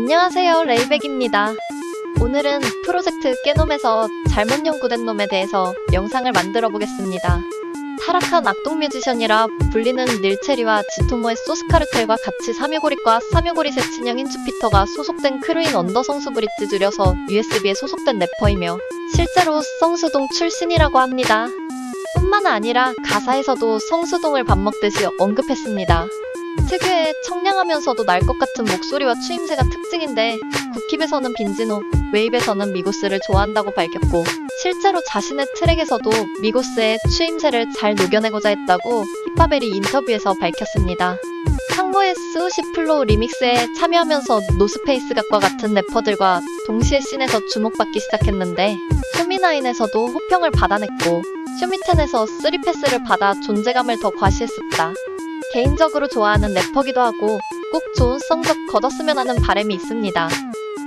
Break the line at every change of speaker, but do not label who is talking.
안녕하세요, 레이백입니다. 오늘은 프로젝트 깨놈에서 잘못 연구된 놈에 대해서 영상을 만들어 보겠습니다. 타락한 악동 뮤지션이라 불리는 닐체리와 지토모의 소스카르텔과 같이 사뮤고리과 사뮤고리 새 친형인 주피터가 소속된 크루인 언더 성수 브릿지 줄여서 USB에 소속된 래퍼이며 실제로 성수동 출신이라고 합니다. 뿐만 아니라 가사에서도 성수동을 밥 먹듯이 언급했습니다. 특유의 청량하면서도 날 것 같은 목소리와 추임새가 특징인데 국힙에서는 빈지노, 웨이브에서는 미고스를 좋아한다고 밝혔고 실제로 자신의 트랙에서도 미고스의 추임새를 잘 녹여내고자 했다고 힙합벨이 인터뷰에서 밝혔습니다. 상고의 스우시 플로우 리믹스에 참여하면서 노스페이스 각과 같은 래퍼들과 동시에 씬에서 주목받기 시작했는데 쇼미나인에서도 호평을 받아냈고 쇼미텐에서 쓰리패스를 받아 존재감을 더 과시했었다. 개인적으로 좋아하는 래퍼기도 하고 꼭 좋은 성적 거뒀으면 하는 바람이 있습니다.